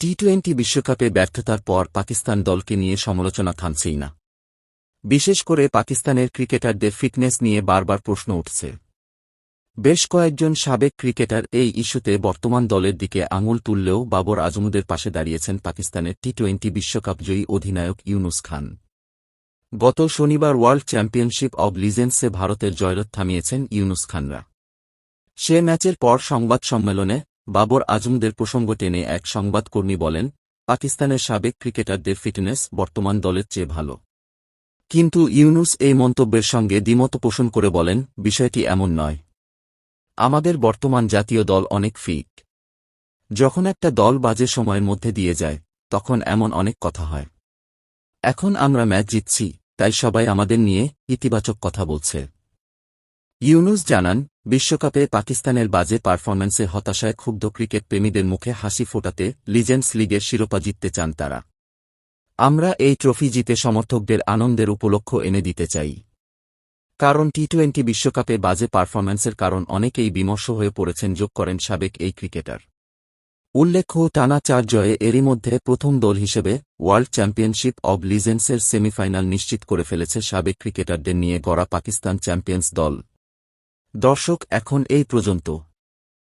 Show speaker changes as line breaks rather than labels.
T twenty বিশ্বকাপে ব্যর্থতার পর পাকিস্তান দলকে নিয়ে সমালোচনা থামছেই না। বিশেষ করে পাকিস্তানের ক্রিকেটারদের ফিটনেস নিয়ে বারবার প্রশ্ন উঠছে। বেশ কয়েকজন সাবেক ক্রিকেটার এই ইস্যুতে বর্তমান দলের দিকে আঙুল তুললেও বাবর আজমুদের পাশে দাঁড়িয়েছেন পাকিস্তানের টি টোয়েন্টি বিশ্বকাপ জয়ী অধিনায়ক ইউনুস খান। গত শনিবার ওয়ার্ল্ড চ্যাম্পিয়নশিপ অব লিজেন্সে ভারতের জয়রথ থামিয়েছেন ইউনুস খানরা। সে ম্যাচের পর সংবাদ সম্মেলনে বাবর আজমদের প্রসঙ্গ টেনে এক সংবাদকর্মী বলেন, পাকিস্তানের সাবেক ক্রিকেটারদের ফিটনেস বর্তমান দলের চেয়ে ভালো। কিন্তু ইউনুস এই মন্তব্যের সঙ্গে দ্বিমত পোষণ করে বলেন, বিষয়টি এমন নয়। আমাদের বর্তমান জাতীয় দল অনেক ফিট যখন একটা দল বাজে সময়ের মধ্যে দিয়ে যায়, তখন এমন অনেক কথা হয়। এখন আমরা ম্যাচ জিতছি, তাই সবাই আমাদের নিয়ে ইতিবাচক কথা বলছে। ইউনুস জানান, বিশ্বকাপে পাকিস্তানের বাজে পারফরম্যান্সে হতাশায় ক্ষুব্ধ ক্রিকেট প্রেমীদের মুখে হাসি ফোটাতে লিজেন্ডস লিগের শিরোপা জিততে চান তারা। আমরা এই ট্রফি জিতে সমর্থকদের আনন্দের উপলক্ষ এনে দিতে চাই। কারণ টি টোয়েন্টি বিশ্বকাপে বাজে পারফরম্যান্সের কারণ অনেকেই বিমর্ষ হয়ে পড়েছেন যোগ করেন সাবেক এই ক্রিকেটার। উল্লেখ্য, টানা চার জয়ে এরই মধ্যে প্রথম দল হিসেবে ওয়ার্ল্ড চ্যাম্পিয়নশিপ অব লিজেন্সের সেমিফাইনাল নিশ্চিত করে ফেলেছে সাবেক ক্রিকেটারদের নিয়ে গড়া পাকিস্তান চ্যাম্পিয়ন্স দল। দর্শক এখন এই পর্যন্ত।